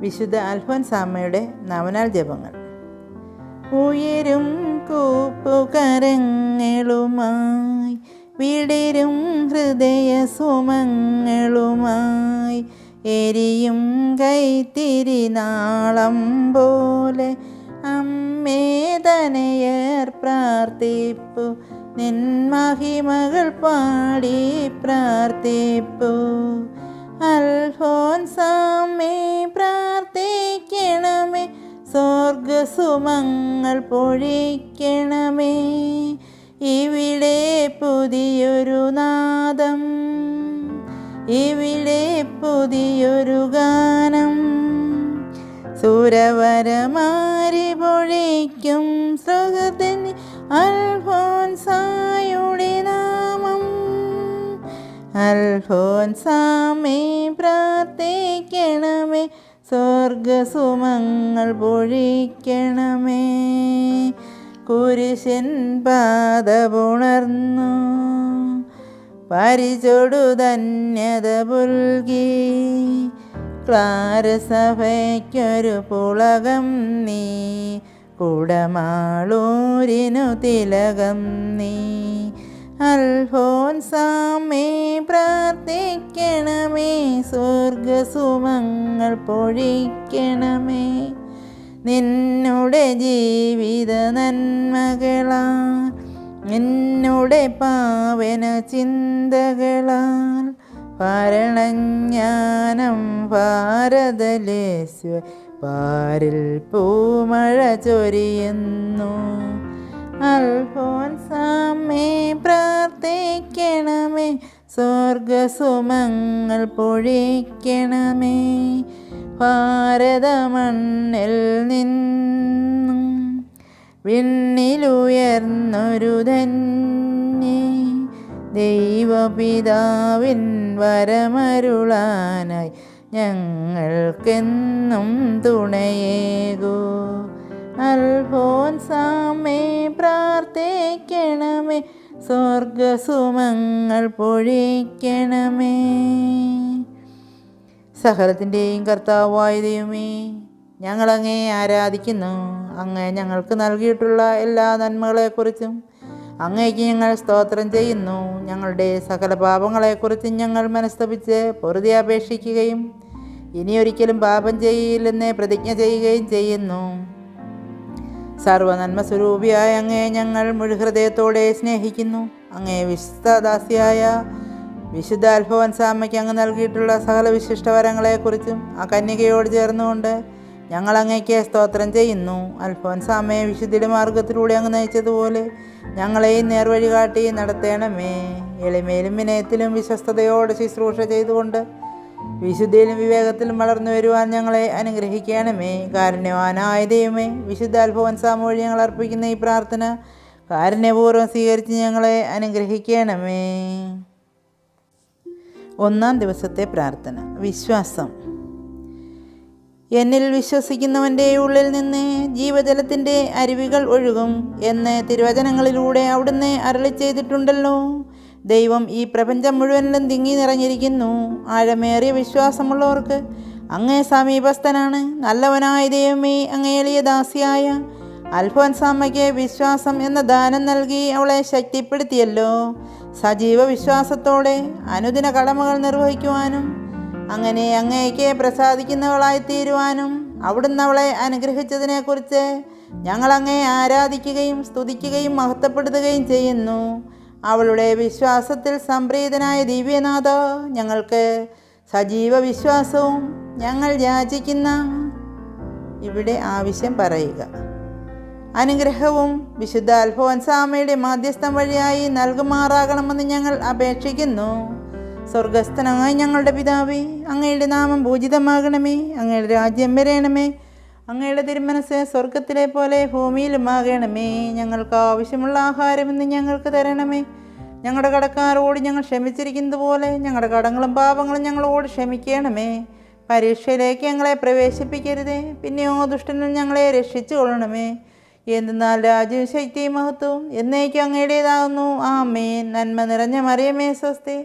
വിശുദ്ധ അൽഫോൻസാമ്മയുടെ നവനാൾ ജപങ്ങൾ. ഉയരും കൂപ്പുകരങ്ങളുമായി വിടരും ഹൃദയ സുമങ്ങളുമായി എരിയും കൈത്തിരി നാളം പോലെ അമ്മേ തനയർ പ്രാർത്ഥിപ്പു നിൻ പാടി പ്രാർത്ഥിപ്പു. സ്വർഗസുമങ്ങൾ പൊഴിക്കണമേ. ഇവിടെ പുതിയൊരു നാദം. ഇവിടെ പുതിയൊരു ഗാനം. സുരവരമാരി പൊഴിക്കും സുഖത്തിൻ അൽഫോൻസായുടെ നാമം. അൽഫോൻസാമേ പ്രാർത്ഥിക്കണമേ. സ്വർഗസുമങ്ങൾ പൊഴിക്കണമേ. കുരിശൻ പാതപുണർന്നു. പരിചൊടു ധന്യത പുൽകി. ക്ലാരസഭയ്ക്കൊരു പുളകം നീ. കുടമാളൂരിനു തിലകം നീ. അൽഫോൻസാമേ പ്രാർത്ഥിക്കണമേ. സ്വർഗസുമങ്ങൾ പൊഴിക്കണമേ. നിന്നുടെ ജീവിത നന്മകളാൽ നിന്നുടെ പാവന ചിന്തകളാൽ ഭരണജ്ഞാനം ഭാരതലേശ്വ. പാരിൽ പൂമഴ ചൊരിയുന്നു. അൽഫോൻസാമേ പ്രാർത്ഥിക്കണമേ. സ്വർഗസുമങ്ങൾ പൊഴിക്കണമേ. ഭാരതമണ്ണിൽ നിന്നും വിണ്ണിലുയർന്നൊരു തന്നെ ദൈവപിതാവിൻ വരമരുളാനായി ഞങ്ങൾക്കെന്നും തുണയേകൂ. അൽഫോൻസാമേ പ്രാർത്ഥിക്കണമേ. സ്വർഗസുമങ്ങൾ പൊഴിക്കണമേ. സകലത്തിന്റെയും കർത്താവായ ദൈവമേ ഞങ്ങളങ്ങേ ആരാധിക്കുന്നു. അങ്ങ് ഞങ്ങൾക്ക് നൽകിയിട്ടുള്ള എല്ലാ നന്മകളെക്കുറിച്ചും അങ്ങേക്ക് ഞങ്ങൾ സ്തോത്രം ചെയ്യുന്നു. ഞങ്ങളുടെ സകല പാപങ്ങളെക്കുറിച്ചും ഞങ്ങൾ മനസ്തപിച്ച് പൊറുതി അപേക്ഷിക്കുകയും ഇനിയൊരിക്കലും പാപം ചെയ്യില്ലെന്ന് പ്രതിജ്ഞ ചെയ്യുകയും ചെയ്യുന്നു. സർവനന്മ സ്വരൂപിയായ അങ്ങേ ഞങ്ങൾ മുഴുഹൃദയത്തോടെ സ്നേഹിക്കുന്നു. അങ്ങേ വിശുദ്ധദാസിയായ വിശുദ്ധ അൽഫോൻസാമ്മയ്ക്ക് അങ്ങ് നൽകിയിട്ടുള്ള സകല വിശിഷ്ടവരങ്ങളെക്കുറിച്ചും ആ കന്യകയോട് ചേർന്നുകൊണ്ട് ഞങ്ങൾ അങ്ങേക്ക് സ്തോത്രം ചെയ്യുന്നു. അൽഫോൻസാമ്മയെ വിശുദ്ധിയുടെ മാർഗത്തിലൂടെ അങ്ങ് നയിച്ചതുപോലെ ഞങ്ങളെയും നേർവഴി കാട്ടി നടത്തേണമേ. എളിമയിലും വിനയത്തിലും വിശ്വസ്തയോടെ ശുശ്രൂഷ ചെയ്തുകൊണ്ട് വിശുദ്ധിയിലും വിവേകത്തിലും വളർന്നു വരുവാൻ ഞങ്ങളെ അനുഗ്രഹിക്കണമേ. കാരുണ്യവാനായ ദൈവമേ വിശുദ്ധ അൽഫോൻസാമ വഴി ഞങ്ങൾ അർപ്പിക്കുന്ന ഈ പ്രാർത്ഥന കാരുണ്യപൂർവം സ്വീകരിച്ച് ഞങ്ങളെ അനുഗ്രഹിക്കണമേ. ഒന്നാം ദിവസത്തെ പ്രാർത്ഥന വിശ്വാസം. എന്നിൽ വിശ്വസിക്കുന്നവന്റെ ഉള്ളിൽ നിന്ന് ജീവജലത്തിന്റെ അരുവികൾ ഒഴുകും എന്ന് തിരുവചനങ്ങളിലൂടെ അവിടുന്ന് അരളി ചെയ്തിട്ടുണ്ടല്ലോ. ദൈവം ഈ പ്രപഞ്ചം മുഴുവനിലും തിങ്ങി നിറഞ്ഞിരിക്കുന്നു. ആഴമേറിയ വിശ്വാസമുള്ളവർക്ക് അങ്ങേ സമീപസ്ഥനാണ്. നല്ലവനായ ദൈവമേ അങ്ങേളിയ ദാസിയായ അൽഫോൻസാമ്മയ്ക്ക് വിശ്വാസം എന്ന ദാനം നൽകി അവളെ ശക്തിപ്പെടുത്തിയല്ലോ. സജീവ വിശ്വാസത്തോടെ അനുദിന കടമകൾ നിർവഹിക്കുവാനും അങ്ങനെ അങ്ങേക്ക് പ്രസാദിക്കുന്നവളായി തീരുവാനും അവിടുന്ന് അവളെ അനുഗ്രഹിച്ചതിനെക്കുറിച്ച് ഞങ്ങളങ്ങേ ആരാധിക്കുകയും സ്തുതിക്കുകയും മഹത്വപ്പെടുത്തുകയും ചെയ്യുന്നു. അവളുടെ വിശ്വാസത്തിൽ സംപ്രീതനായ ദിവ്യനാഥ ഞങ്ങൾക്ക് സജീവ വിശ്വാസവും ഞങ്ങൾ യാചിക്കുന്ന ഇവിടെ ആവശ്യം പറയുക. അനുഗ്രഹവും വിശുദ്ധ അൽഫോൻസാമയുടെ മാധ്യസ്ഥം വഴിയായി നൽകുമാറാകണമെന്ന് ഞങ്ങൾ അപേക്ഷിക്കുന്നു. സ്വർഗസ്ഥനായ ഞങ്ങളുടെ പിതാവേ അങ്ങയുടെ നാമം പൂജിതമാകണമേ അങ്ങയുടെ രാജ്യം വരയണമേ അങ്ങയുടെ തിരുമനസ് സ്വർഗത്തിലെ പോലെ ഭൂമിയിലുമാകണമേ. ഞങ്ങൾക്ക് ആവശ്യമുള്ള ആഹാരം ഇന്ന് ഞങ്ങൾക്ക് തരണമേ. ഞങ്ങളുടെ കടക്കാരോട് ഞങ്ങൾ ക്ഷമിച്ചിരിക്കുന്നത് പോലെ ഞങ്ങളുടെ കടങ്ങളും പാപങ്ങളും ഞങ്ങളോട് ക്ഷമിക്കണമേ. പരീക്ഷയിലേക്ക് ഞങ്ങളെ പ്രവേശിപ്പിക്കരുതേ. പിന്നെയോ ദുഷ്ടനും ഞങ്ങളെ രക്ഷിച്ചു കൊള്ളണമേ. എന്തെന്നാൽ രാജ്യവും ശക്തിയും മഹത്വവും എന്നേക്കും അങ്ങയുടേതാകുന്നു. ആ ആമേൻ. നന്മ നിറഞ്ഞ മറിയമേ സ്വസ്തി.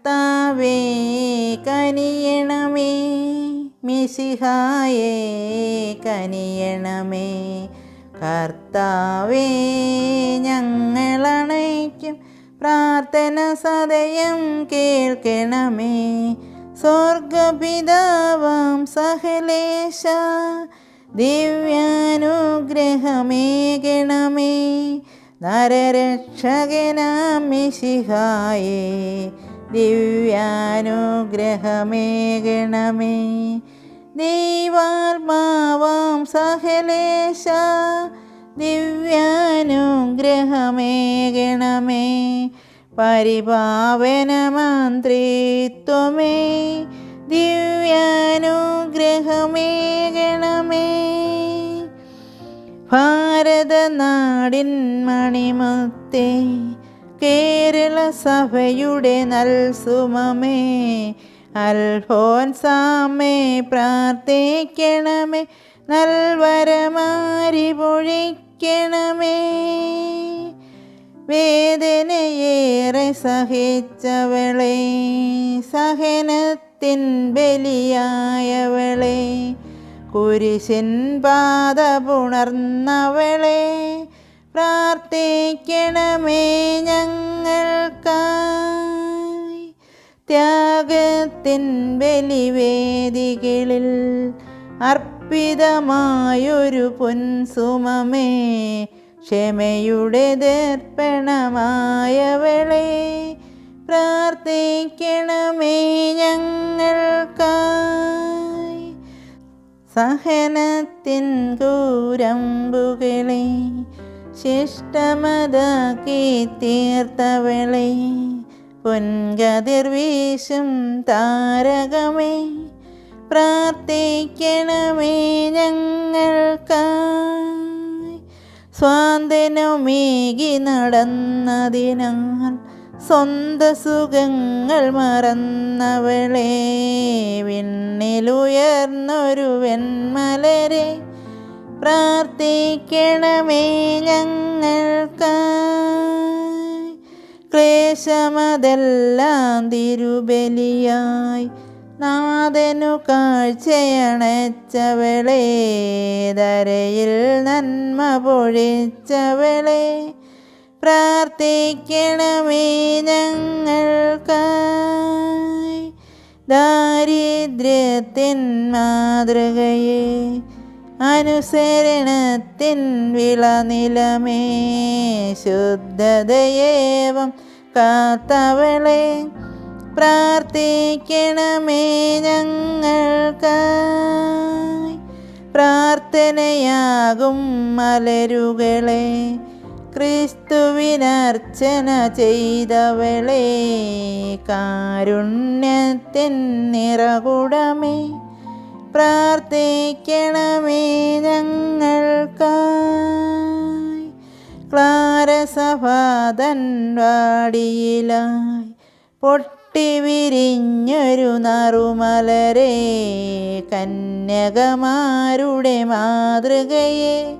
കർത്താവേ കനിയണമേ. മിശിഹായേ കനിയണമേ. കർത്താവേ ഞങ്ങളണയ്ക്കും പ്രാർത്ഥന സദയം കേൾക്കണമേ. സ്വർഗപിതാവാം സഹലേശ ദിവ്യാനുഗ്രഹമേകണമേ. നരരക്ഷകനാം മിശിഹായേ ദിവ്യാനുഗ്രഹമേകണമേ. ദൈവാത്മാവാം സഹലേശ ദിവ്യാനുഗ്രഹമേകണമേ. പരിപാവനമന്ത്രിത്വമേ ദിവ്യാനുഗ്രഹമേകണമേ. ഭാരതനാടിൻ മണിമുത്തേ കേരള സഭയുടെ നൽസുമമേ അൽഫോൻസാമേ പ്രാർത്ഥിക്കണമേ. നൽവരമാരി പൊഴിക്കണമേ. വേദനയേറെ സഹിച്ചവളെ സഹനത്തിൻ ബലിയായവളെ. കുരിശിൻ പാത പുണർന്നവളെ പ്രാർത്ഥിക്കണമേ ഞങ്ങൾക്കായി. ത്യാഗത്തിൻ ബലിവേദികളിൽ അർപ്പിതമായൊരു പൊൻസുമമേ. ക്ഷമയുടെ ദർപ്പണമായവളെ പ്രാർത്ഥിക്കണമേ ഞങ്ങൾക്കായി. സഹനത്തിൻ കൂരമ്പുകളെ ശിഷ്ടമതാക്കി തീർത്തവളെ പൊൻകതിർ വീശും താരകമേ. പ്രാർത്ഥിക്കണമേ ഞങ്ങൾക്കായി. സ്വാതന്ത്ര്യമേകി നടന്നതിനാൽ സ്വന്ത സുഖങ്ങൾ മറന്നവളെ വിണ്ണിലുയർന്നൊരു വെൺമലരെ. പ്രാർത്ഥിക്കണമേ ഞങ്ങൾക്ക്. ക്ലേശമതെല്ലാം തിരുബലിയായി നാഥനു കാഴ്ചയണച്ചവളെ ധരയിൽ നന്മ പൊഴിച്ചവളെ. പ്രാർത്ഥിക്കണമേ ഞങ്ങൾക്ക്. ദാരിദ്ര്യത്തിൻ മാതൃകയെ അനുസരണത്തിൻ വിളനിലമേ ശുദ്ധതയേവം കാത്തവളെ പ്രാർത്ഥിക്കണമേ ഞങ്ങൾക്ക്. പ്രാർത്ഥനയാകും മലരുകളെ ക്രിസ്തുവിനർച്ചന ചെയ്തവളെ കാരുണ്യത്തിൻ നിറകുടമേ. പ്രാർത്ഥിക്കണമേ ഞങ്ങൾക്കായി. ക്ലാരസഭാതൻവാടിയിലായി പൊട്ടിവിരിഞ്ഞൊരു പൊട്ടി വിരിഞ്ഞൊരു നറുമലരെ കന്യകമാരുടെ മാതൃകയെ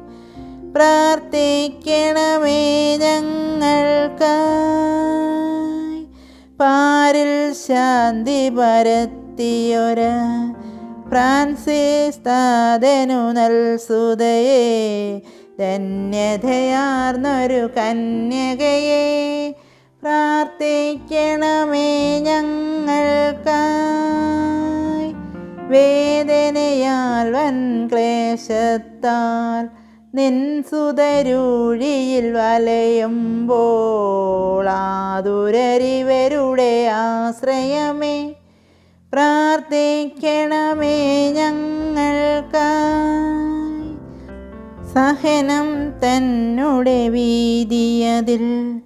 പ്രാർത്ഥിക്കണമേ ഞങ്ങൾക്കായി. പാരിൽ ശാന്തി പരത്തിയൊര ഫ്രാൻസിസ് താതനു നൽസുതയെ ധന്യതയാർന്നൊരു കന്യകയെ പ്രാർത്ഥിക്കണമേ ഞങ്ങൾക്കായി. വേദനയാൽ വൻ ക്ലേശത്താൽ നിൻ സുതരൂഴിയിൽ വലയുമ്പോൾ ആതുരരിവരുടെ ആശ്രയമേ പ്രാർത്ഥിക്കണമേ ഞങ്ങൾക്കായി. സഹനം തന്നുടെ വീതിയതിൽ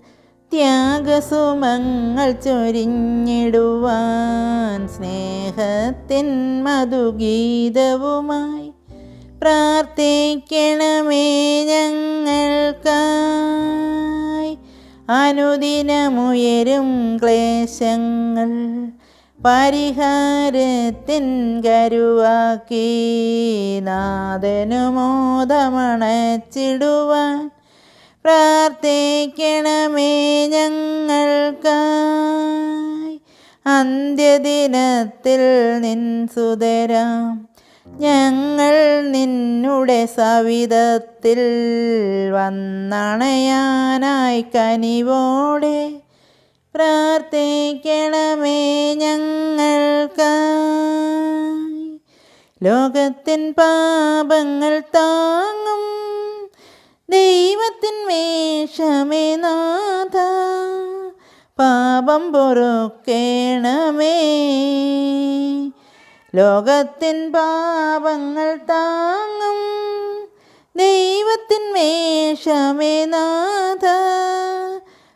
ത്യാഗസുമങ്ങൾ ചൊരിഞ്ഞിടുവാൻ സ്നേഹത്തിൻ മധുഗീതവുമായി പ്രാർത്ഥിക്കണമേ ഞങ്ങൾക്കായി. അനുദിനമുയരും ക്ലേശങ്ങൾ പരിഹാരത്തിൻ കരുവാക്കി നാദനുമോദമണച്ചിടുവാൻ പ്രാർത്ഥിക്കണമേ ഞങ്ങൾക്കായി. അന്ത്യദിനത്തിൽ നിൻ സുതരാം. ഞങ്ങൾ നിന്നുടെ സവിധത്തിൽ വന്നണയാനായി കനിവോടെ പ്രാർത്ഥിക്കണമേ ഞങ്ങൾക്ക്. ലോകത്തിൻ പാപങ്ങൾ താങ്ങും ദൈവത്തിൻ വേഷമേ നാഥ. പാപം പൊറുക്കേണമേ. ലോകത്തിൻ പാപങ്ങൾ താങ്ങും ദൈവത്തിൻ വേഷമേ നാഥ.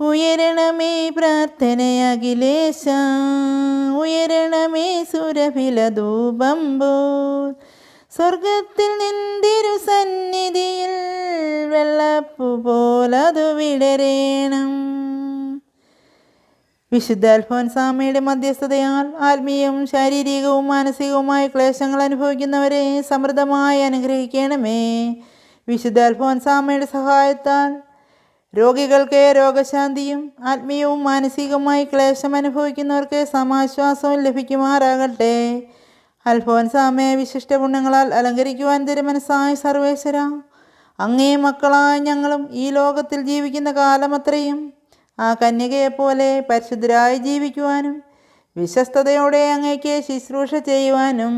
ഉയരണമേ പ്രാർത്ഥനയഖിലേശ ഉയരണമേ സുരഭില ധൂപമ്പോൾ സ്വർഗത്തിൽ നിന്തിരു സന്നിധിയിൽ വെള്ളപ്പു പോലതു വിടരേണം. വിശുദ്ധ അൽഫോൻസാമയുടെ മധ്യസ്ഥതയാൽ ആത്മീയവും ശാരീരികവും മാനസികവുമായ ക്ലേശങ്ങൾ അനുഭവിക്കുന്നവരെ സമൃദ്ധമായി അനുഗ്രഹിക്കണമേ. വിശുദ്ധ അൽഫോൻസാമയുടെ സഹായത്താൽ രോഗികൾക്ക് രോഗശാന്തിയും ആത്മീയവും മാനസികവുമായി ക്ലേശം അനുഭവിക്കുന്നവർക്ക് സമാശ്വാസവും ലഭിക്കുമാറാകട്ടെ. അൽഫോൻസാമയെ വിശിഷ്ട ഗുണങ്ങളാൽ അലങ്കരിക്കുവാൻ തിരുമനസ്സായ സർവേശ്വര. അങ്ങേ മക്കളായ ഞങ്ങളും ഈ ലോകത്തിൽ ജീവിക്കുന്ന കാലമത്രയും ആ കന്യകയെപ്പോലെ പരിശുദ്ധരായി ജീവിക്കുവാനും വിശ്വസ്തയോടെ അങ്ങേക്ക് ശുശ്രൂഷ ചെയ്യുവാനും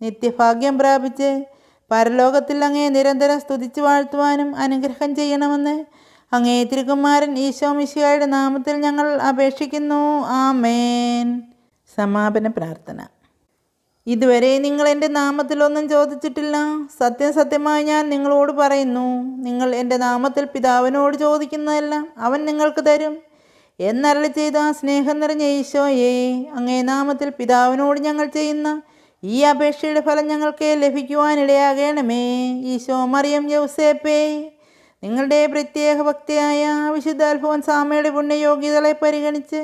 നിത്യഭാഗ്യം പ്രാപിച്ച് പരലോകത്തിൽ അങ്ങേ നിരന്തരം സ്തുതിച്ചു വാഴ്ത്തുവാനും അനുഗ്രഹം ചെയ്യണമെന്ന് അങ്ങേ തിരുകുമാരൻ ഈശോ മിശിഹായുടെ നാമത്തിൽ ഞങ്ങൾ അപേക്ഷിക്കുന്നു. ആമേൻ. സമാപന പ്രാർത്ഥന. ഇതുവരെ നിങ്ങൾ എന്റെ നാമത്തിലൊന്നും ചോദിച്ചിട്ടില്ല. സത്യം സത്യമായി ഞാൻ നിങ്ങളോട് പറയുന്നു. നിങ്ങൾ എന്റെ നാമത്തിൽ പിതാവിനോട് ചോദിക്കുന്നതെല്ലാം അവൻ നിങ്ങൾക്ക് തരും. എന്നരളി ചെയ്ത സ്നേഹം നിറഞ്ഞ ഈശോയെ അങ്ങേ നാമത്തിൽ പിതാവിനോട് ഞങ്ങൾ ചെയ്യുന്ന ഈ അപേക്ഷയുടെ ഫലം ഞങ്ങൾക്ക് ലഭിക്കുവാനിടയാകണമേ. ഈശോ മറിയം യൗസേപ്പേ. നിങ്ങളുടെ പ്രത്യേക ഭക്തിയായ വിശുദ്ധ അൽഫോൻസാമയുടെ പുണ്യയോഗ്യതകളെ പരിഗണിച്ച്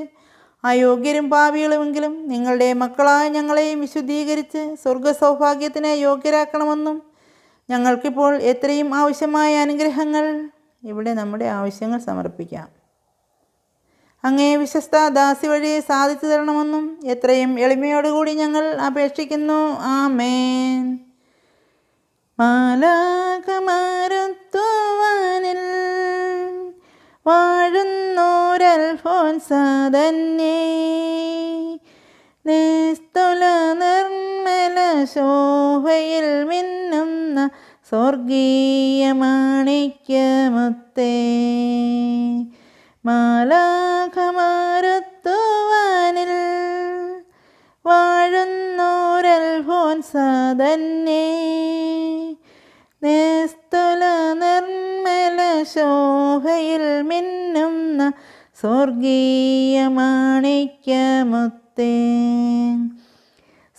അയോഗ്യരും പാപികളുമെങ്കിലും നിങ്ങളുടെ മക്കളായ ഞങ്ങളെയും വിശുദ്ധീകരിച്ച് സ്വർഗ സൗഭാഗ്യത്തിന് യോഗ്യരാക്കണമെന്നും ഞങ്ങൾക്കിപ്പോൾ എത്രയും ആവശ്യമായ അനുഗ്രഹങ്ങൾ ഇവിടെ നമ്മുടെ ആവശ്യങ്ങൾ സമർപ്പിക്കാം. അങ്ങേ വിശ്വസ്ത ദാസി വഴി സാധിച്ചു തരണമെന്നും എത്രയും എളിമയോടുകൂടി ഞങ്ങൾ അപേക്ഷിക്കുന്നു. ആമേൻ. മാലാകമാരുത്തുവാനിൽ വാഴുന്നോരൽഫോൻസാതന്നെ നിസ്തുല നിർമ്മല ശോഭയിൽ മിന്നുന്ന സ്വർഗീയ മാണിക്യമുത്തേ മാലാഖമാരുത്തുവാനിൽ വാഴുന്നോരൽഫോൻസ തന്നെ നിസ്തുല നിർമ്മല ശോഭയിൽ മിന്നുന്ന സ്വർഗീയ മാണിക്യമുത്തേ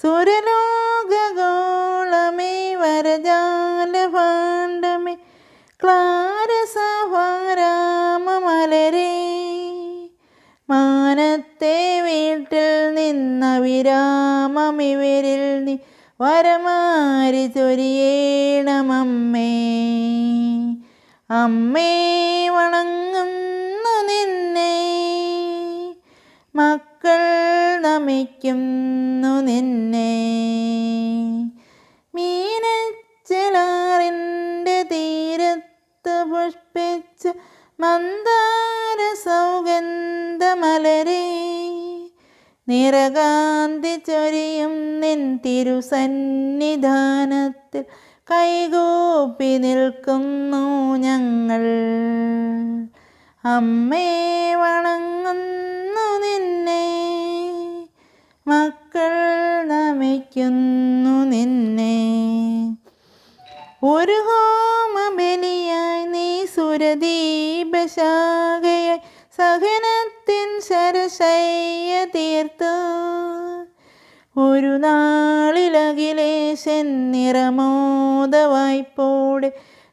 സുരലോകഗോളമേ വരജാലഭാണ്ഡമേ ക്ലാരസഭാരാമമലരേ. മാനത്തെ വീട്ടിൽ നിന്ന വിരാമമിവരിൽ നീ വരമാരി സൗഗന്ധമലരേ നിറകാന്തി ചൊരിയും നിൻ തിരുസന്നിധാനത്തിൽ കൈകൂപ്പി നിൽക്കുന്നു ഞങ്ങൾ. അമ്മേ വണങ്ങുന്നു നിന്നെ. മക്കൾ നമിക്കുന്നു നിന്നെ. ഒരു ഹോമബലിയായി നീ സുരദീപശാഖയായി സഹനത്തിൻ സരസയ്യ തീർത്തു. ഒരു നാളിലകിലേശൻ നിറമോദവായ്പോടെ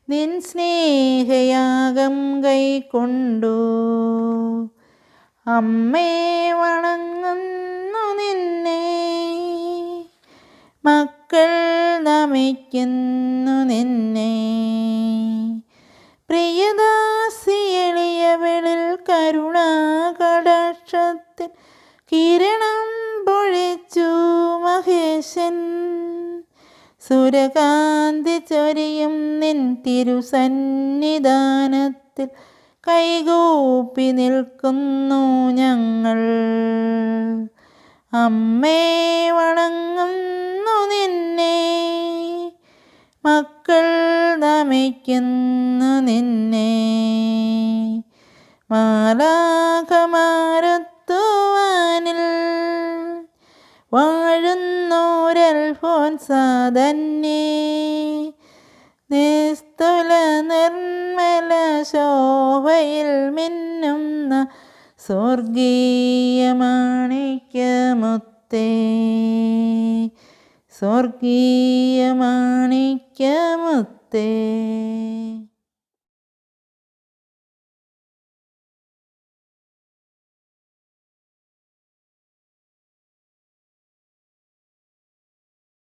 നിൻ സ്നേഹയാഗം കൈക്കൊണ്ടു. അമ്മേ വണങ്ങുന്നു നിന്നെ. മക്കൾ നമിക്കുന്നു നിന്നെ. പ്രിയദാസി എളിയവളിൽ കരുണാകടാക്ഷത്തിൽ കിരണം പൊഴിച്ചു മഹേശൻ. സുരകാന്തി ചൊരിയും നിൻ തിരുസന്നിധാനത്തിൽ കൈകൂപ്പി നിൽക്കുന്നു ഞങ്ങൾ. അമ്മേ വണങ്ങുന്നു നിന്നെ. മക്കൾ നമിക്കുന്നു നിന്നെ. മാലാഖമാരത്തുവാനിൽ വാഴുന്നോരൽഫോൻസാതന്നെ നിസ്തുല നിർമ്മല ശോഭയിൽ മിന്നുന്ന സ്വർഗീയ മാണിക്യമുത്തേ സ്വർഗീയ മാണിക്യമുത്തേ